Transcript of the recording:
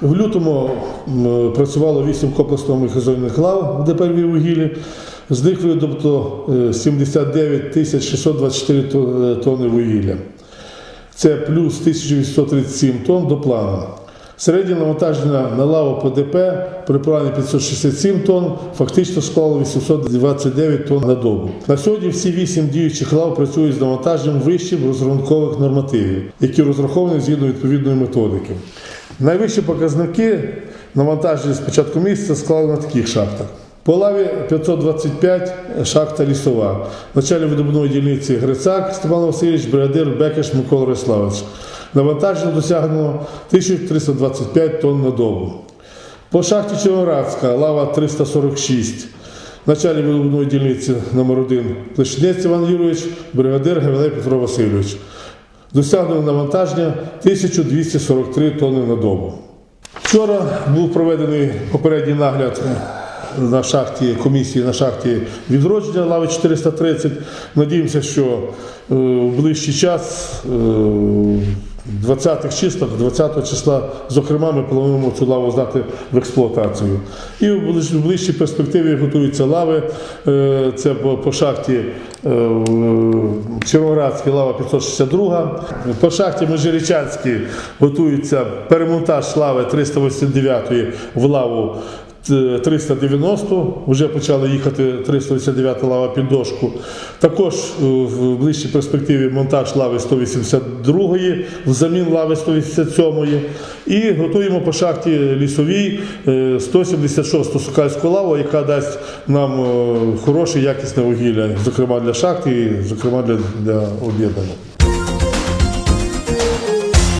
В лютому працювало 8 комплексно ізольних лав в ДП вугілі. З них видобуто е, 79 тисяч 624 тонни вугілля. Це плюс 1837 тонн до плану. Середнє навантаження на лаву по ДП при плані 567 тонн фактично склало 829 тонн на добу. На сьогодні всі вісім діючих лав працюють з навантаженням вищим розрахункових нормативів, які розраховані згідно відповідної методики. Найвищі показники навантаження з початку місяця склали на таких шахтах. По лаві 525 шахта лісова. Началі видобувної дільниці Грицак Степан Васильович, бригадир Бекеш Микола Рославович. Навантаження досягнено 1325 тонн на добу. По шахті Чорнорадська лава 346. В началі видобувної дільниці номер 1 Плещинець Іван Юрійович, бригадир Гавелей Петро Васильович. Досягнено навантаження 1243 тонни на добу. Вчора був проведений попередній нагляд на шахті комісії на шахті відродження лави 430. Надіємося, що е, в ближчий час, е, 20-х числах, 20 числа, зокрема, ми плануємо цю лаву здати в експлуатацію. І в ближчій перспективі готуються лави. Е, Це по, шахті е, Червоградській лава 562. По шахті Межирічанській готується перемонтаж лави 389 в лаву 390, вже почали їхати 389 лава під дошку. Також е, в ближчій перспективі монтаж лави 182 взамін лави 187 і готуємо по шахті лісовій е, 176 сукальську лаву, яка дасть нам е, хороше якісне вугілля, зокрема для шахти зокрема для, для об'єднання.